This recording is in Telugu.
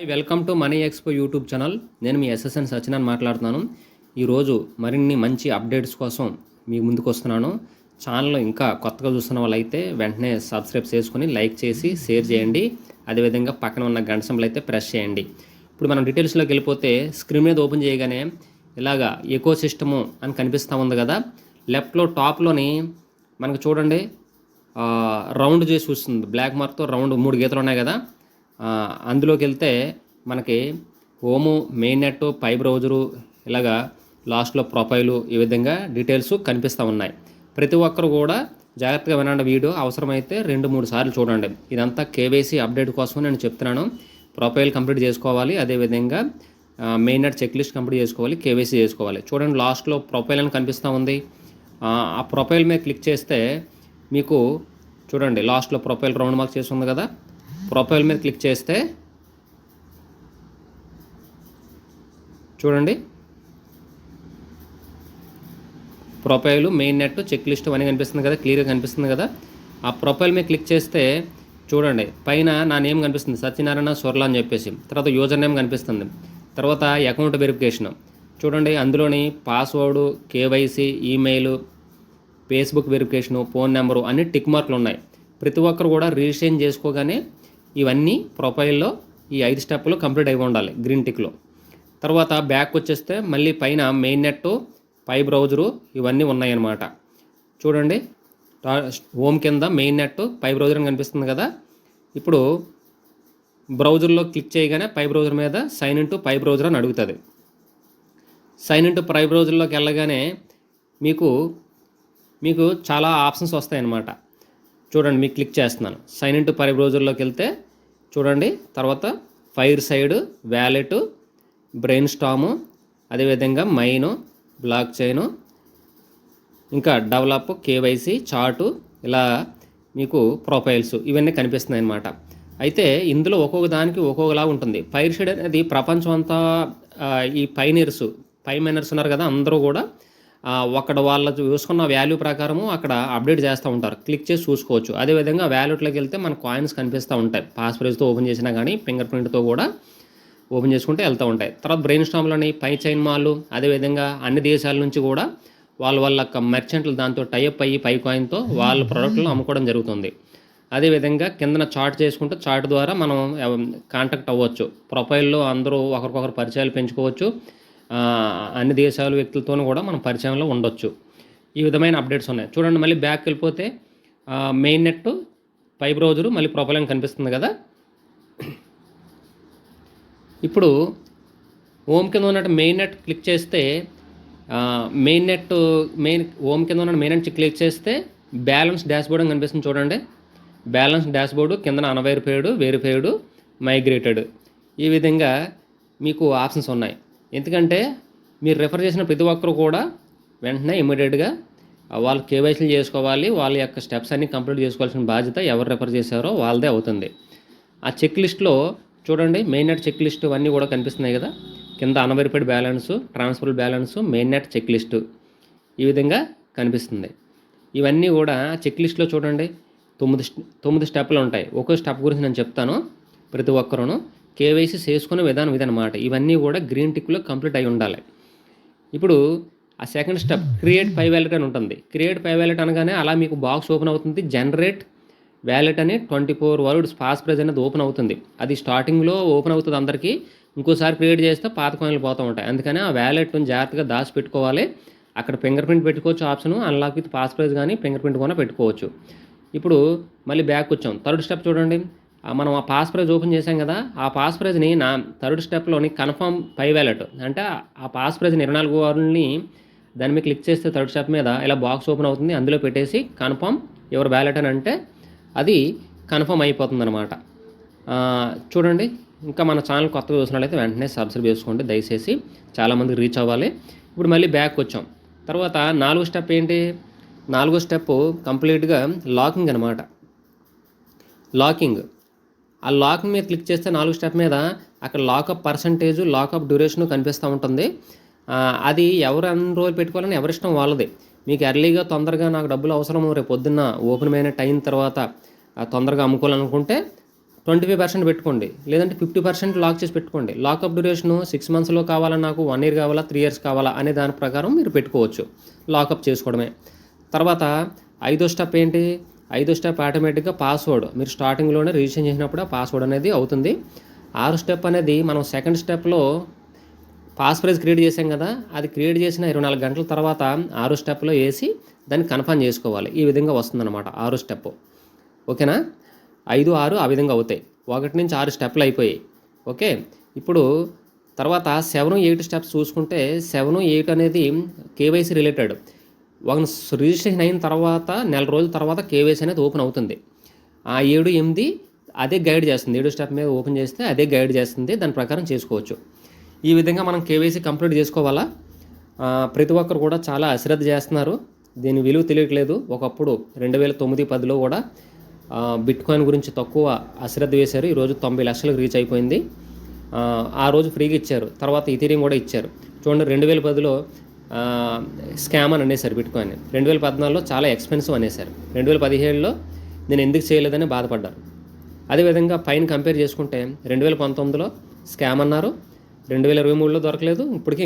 Welcome to money expo YouTube channel నేను మీ ఎస్ఎస్ఎన్ సచిన్ అని మాట్లాడుతున్నాను. ఈరోజు మరిన్ని మంచి అప్డేట్స్ కోసం మీ ముందుకు వస్తున్నాను. ఛానల్ ఇంకా కొత్తగా చూస్తున్న వాళ్ళైతే వెంటనే సబ్స్క్రైబ్ చేసుకొని లైక్ చేసి షేర్ చేయండి. అదేవిధంగా పక్కన ఉన్న గంట సింబల్ అయితే ప్రెస్ చేయండి. ఇప్పుడు మనం డీటెయిల్స్లోకి వెళ్ళిపోతే స్క్రీన్ మీద ఓపెన్ చేయగానే ఇలాగా ఎకో సిస్టము అని కనిపిస్తూ ఉంది కదా. లెఫ్ట్లో టాప్లోని మనకు చూడండి రౌండ్ చేసి వస్తుంది బ్లాక్ మార్క్తో రౌండ్ మూడు గీతలు ఉన్నాయి కదా. అందులోకి వెళ్తే మనకి home main net Pi browser ఇలాగా లాస్ట్లో ప్రొఫైలు ఈ విధంగా డీటెయిల్స్ కనిపిస్తూ ఉన్నాయి. ప్రతి ఒక్కరు కూడా జాగ్రత్తగా వినండి వీడియో అవసరమైతే రెండు మూడు సార్లు చూడండి. ఇదంతా కేవైసీ అప్డేట్ కోసం నేను చెప్తున్నాను. ప్రొఫైల్ కంప్లీట్ చేసుకోవాలి అదేవిధంగా main net check list complete చేసుకోవాలి కేవైసీ చేసుకోవాలి. చూడండి లాస్ట్లో ప్రొఫైల్ అని కనిపిస్తూ ఉంది. ఆ, ఆ ప్రొఫైల్ మీద క్లిక్ చేస్తే మీకు చూడండి లాస్ట్లో ప్రొఫైల్ రౌండ్ మార్క్ చేసి ఉంది కదా. ప్రొఫైల్ మీద క్లిక్ చేస్తే చూడండి. Profile main net check list అని కనిపిస్తుంది కదా క్లియర్గా కనిపిస్తుంది కదా. ఆ ప్రొఫైల్ మీద క్లిక్ చేస్తే చూడండి. పైన నా నేమ్ కనిపిస్తుంది. సత్యనారాయణ స్వర్ల అని చెప్పేసి. తర్వాత యూజర్ నేమ్ కనిపిస్తుంది. తర్వాత అకౌంట్ వెరిఫికేషన్ చూడండి అందులోని password KYC email Facebook verification phone number అన్ని టిక్ మార్కులు ఉన్నాయి. ప్రతి ఒక్కరు కూడా రిజిస్ట్రేషన్ చేసుకోగానే ఇవన్నీ ప్రొఫైల్లో ఈ ఐదు స్టెప్పులు కంప్లీట్ అయి ఉండాలి గ్రీన్ టిక్లో. తర్వాత బ్యాక్ వచ్చేస్తే మళ్ళీ పైన మెయిన్ నెట్ పై బ్రౌజరు ఇవన్నీ ఉన్నాయన్నమాట. చూడండి హోమ్ కింద మెయిన్ నెట్ పై బ్రౌజర్ అని కనిపిస్తుంది కదా. ఇప్పుడు బ్రౌజర్లో క్లిక్ చేయగానే పై బ్రౌజర్ మీద sign in to Pi browser అని అడుగుతుంది. సైన్ ఇన్ టు పై బ్రౌజర్లోకి వెళ్ళగానే మీకు మీకు చాలా ఆప్షన్స్ వస్తాయన్నమాట. చూడండి మీకు క్లిక్ చేస్తున్నాను. సైన్ ఇన్ టు పై బ్రౌజర్లోకి వెళ్తే చూడండి తర్వాత ఫైర్ సైడ్ వ్యాలెట్ బ్రెయిన్ స్టాము అదేవిధంగా మైను బ్లాక్ చైను ఇంకా డెవలప్ కేవైసీ చాటు ఇలా మీకు ప్రొఫైల్స్ ఇవన్నీ కనిపిస్తున్నాయి అన్నమాట. అయితే ఇందులో ఒక్కొక్క దానికి ఒక్కొక్కలా ఉంటుంది. ఫైర్ షేడ్ అనేది ప్రపంచం అంతా ఈ పైనీర్స్ పై మైనర్స్ ఉన్నారు కదా అందరూ కూడా ఒకడు అక్కడ వాళ్ళ చూసుకున్న వాల్యూ ప్రకారము అక్కడ అప్డేట్ చేస్తూ ఉంటారు. క్లిక్ చేసి చూసుకోవచ్చు. అదేవిధంగా వాల్యూట్లోకి వెళ్తే మన కాయిన్స్ కనిపిస్తూ ఉంటాయి. పాస్ ప్రైజ్తో ఓపెన్ చేసినా కానీ ఫింగర్ ప్రింట్తో కూడా ఓపెన్ చేసుకుంటే వెళ్తూ ఉంటాయి. తర్వాత బ్రెయిన్ స్టామ్లోని పై చైన్ మాల్ అదేవిధంగా అన్ని దేశాల నుంచి కూడా వాళ్ళ వాళ్ళ మర్చెంట్లు దాంతో టైఅప్ అయ్యి పై కాయిన్తో వాళ్ళ ప్రోడక్ట్లను అమ్ముకోవడం జరుగుతుంది. అదేవిధంగా కిందన చార్ట్ చేసుకుంటే చార్ట్ ద్వారా మనం um, కాంటాక్ట్ అవ్వచ్చు. ప్రొఫైల్లో అందరూ ఒకరికొకరు పరిచయాలు పెంచుకోవచ్చు. అన్ని దేశాల వ్యక్తులతోనూ కూడా మనం పరిచయంలో ఉండొచ్చు. ఈ విధమైన అప్డేట్స్ ఉన్నాయి. చూడండి మళ్ళీ బ్యాక్ వెళ్ళిపోతే మెయిన్ నెట్ పై బ్రౌజరు మళ్ళీ ప్రొఫైల్ కనిపిస్తుంది కదా. ఇప్పుడు హోమ్ కింద ఉన్నట్టు మెయిన్ నెట్ క్లిక్ చేస్తే మెయిన్ నెట్ మెయిన్ హోమ్ కింద ఉన్న మెయిన్ నెట్ క్లిక్ చేస్తే బ్యాలెన్స్ డాష్బోర్డ్ అని కనిపిస్తుంది చూడండి. బ్యాలెన్స్ డాష్బోర్డు కింద అన్వెరిఫైడ్ వెరిఫైడ్ మైగ్రేటెడ్ ఈ విధంగా మీకు ఆప్షన్స్ ఉన్నాయి. ఎందుకంటే మీరు రెఫర్ చేసిన ప్రతి ఒక్కరు కూడా వెంటనే ఇమీడియట్గా వాళ్ళు కేవైసీలు చేసుకోవాలి వాళ్ళ యొక్క స్టెప్స్ అన్ని కంప్లీట్ చేసుకోవాల్సిన బాధ్యత ఎవరు రెఫర్ చేశారో వాళ్ళదే అవుతుంది. ఆ చెక్ లిస్ట్లో చూడండి మెయిన్ నెట్ చెక్ లిస్ట్ అన్నీ కూడా కనిపిస్తున్నాయి కదా. కింద unverified balance transfer balance main net check list ఈ విధంగా కనిపిస్తుంది. ఇవన్నీ కూడా చెక్ లిస్ట్లో చూడండి తొమ్మిది తొమ్మిది స్టెప్లు ఉంటాయి. ఒక్కో స్టెప్ గురించి నేను చెప్తాను ప్రతి ఒక్కరూను. కేవైసీ చేసుకునే విధానం ఇదన్నమాట. ఇవన్నీ కూడా గ్రీన్ టిక్లో కంప్లీట్ అయి ఉండాలి. ఇప్పుడు ఆ second step create Pi wallet అని ఉంటుంది. క్రియేట్ పై వ్యాలెట్ అనగానే అలా మీకు బాక్స్ ఓపెన్ అవుతుంది. జనరేట్ వ్యాలెట్ అని twenty four words passphrase అనేది ఓపెన్ అవుతుంది. అది స్టార్టింగ్లో ఓపెన్ అవుతుంది అందరికీ. ఇంకోసారి క్రియేట్ చేస్తే పాత కాయిన్లు పోతూ ఉంటాయి. అందుకని ఆ వ్యాలెట్ను జాగ్రత్తగా దాచి పెట్టుకోవాలి. అక్కడ ఫింగర్ ప్రింట్ పెట్టుకోవచ్చు option. Unlock with passphrase కానీ ఫింగర్ ప్రింట్ కూడా పెట్టుకోవచ్చు. ఇప్పుడు మళ్ళీ బ్యాక్ వచ్చాం. థర్డ్ స్టెప్ చూడండి. మనం ఆ పాస్ ప్రైజ్ ఓపెన్ చేసాం కదా ఆ పాస్ ప్రైజ్ని నా థర్డ్ స్టెప్లోని కన్ఫర్మ్ పై వ్యాలెట్ అంటే ఆ పాస్ ప్రైజ్ని ఇరవై నాలుగు వారుల్ని దాని మీద క్లిక్ చేస్తే థర్డ్ స్టెప్ మీద ఇలా బాక్స్ ఓపెన్ అవుతుంది అందులో పెట్టేసి కన్ఫర్మ్ ఎవరు వ్యాలెట్ అని అంటే అది కన్ఫర్మ్ అయిపోతుంది అనమాట చూడండి ఇంకా మన ఛానల్ కొత్తగా చూసినట్లయితే వెంటనే సబ్స్క్రైబ్ చేసుకోండి దయచేసి చాలామందికి రీచ్ అవ్వాలి. ఇప్పుడు మళ్ళీ బ్యాక్ వచ్చాం. తర్వాత నాలుగో స్టెప్ ఏంటి? నాలుగో స్టెప్ కంప్లీట్గా లాకింగ్ అనమాట లాకింగ్. ఆ లాక్ మీద క్లిక్ చేస్తే నాలుగు స్టెప్ మీద అక్కడ లాకప్ పర్సంటేజ్ లాకప్ డ్యూరేషన్ కనిపిస్తూ ఉంటుంది. అది ఎవరు ఎన్ని రోజులు పెట్టుకోవాలని ఎవరిష్టం వాళ్ళది. మీకు ఎర్లీగా తొందరగా నాకు డబ్బులు అవసరము రేపు పొద్దున్న ఓపెన్ అయిన టైం తర్వాత తొందరగా అమ్ముకోవాలనుకుంటే ట్వంటీ ఫైవ్ పర్సెంట్ పెట్టుకోండి. లేదంటే ఫిఫ్టీ పర్సెంట్ లాక్ చేసి పెట్టుకోండి. లాకప్ డ్యూరేషన్ సిక్స్ మంత్స్లో కావాలా నాకు వన్ ఇయర్ కావాలా త్రీ ఇయర్స్ కావాలా అనే దాని ప్రకారం మీరు పెట్టుకోవచ్చు. లాకప్ చేసుకోవడమే. తర్వాత ఐదో స్టెప్ ఏంటి? ఐదో స్టెప్ ఆటోమేటిక్గా పాస్వర్డ్. మీరు స్టార్టింగ్లోనే రిజిస్టర్ చేసినప్పుడు ఆ పాస్వర్డ్ అనేది అవుతుంది. ఆరు స్టెప్ అనేది మనం సెకండ్ స్టెప్లో పాస్ ప్రైజ్ క్రియేట్ చేసాం కదా అది క్రియేట్ చేసిన ఇరవై నాలుగు గంటల తర్వాత ఆరు స్టెప్లో వేసి దాన్ని కన్ఫర్మ్ చేసుకోవాలి. ఈ విధంగా వస్తుందన్నమాట ఆరు స్టెప్. ఓకేనా? ఐదు ఆరు ఆ విధంగా అవుతాయి. ఒకటి నుంచి ఆరు స్టెప్లు అయిపోయాయి. ఓకే? ఇప్పుడు తర్వాత సెవెన్ ఎయిట్ స్టెప్స్ చూసుకుంటే సెవెన్ ఎయిట్ అనేది కేవైసీ రిలేటెడ్. వన్ రిజిస్ట్రేషన్ అయిన తర్వాత నెల రోజుల తర్వాత కేవైసీ అనేది ఓపెన్ అవుతుంది. ఆ ఏడు ఎనిమిది అదే గైడ్ చేస్తుంది. ఏడు స్టెప్ మీద ఓపెన్ చేస్తే అదే గైడ్ చేస్తుంది. దాని ప్రకారం చేసుకోవచ్చు. ఈ విధంగా మనం కేవైసీ కంప్లీట్ చేసుకోవాలా? ప్రతి ఒక్కరు కూడా చాలా అశ్రద్ధ చేస్తున్నారు. దీని విలువ తెలియట్లేదు. ఒకప్పుడు రెండు వేల తొమ్మిది పదిలో కూడా బిట్ కాయిన్ గురించి తక్కువ అశ్రద్ధ వేశారు. ఈరోజు తొంభై లక్షలకు రీచ్ అయిపోయింది. ఆ, ఆ రోజు ఫ్రీగా ఇచ్చారు. తర్వాత ఇథీరియం కూడా ఇచ్చారు. చూడండి రెండు వేల పదిలో స్కామ్ అని అనేసారు బిట్కాయిన్. రెండు వేల పద్నాలుగులో చాలా ఎక్స్పెన్సివ్ అనేసారు రెండు వేల పదిహేడులో నేను ఎందుకు చేయలేదని బాధపడ్డారు. అదేవిధంగా పైన కంపేర్ చేసుకుంటే రెండు వేల పంతొమ్మిదిలో స్కామ్ అన్నారు. రెండు వేల ఇరవై మూడులో దొరకలేదు. ఇప్పటికీ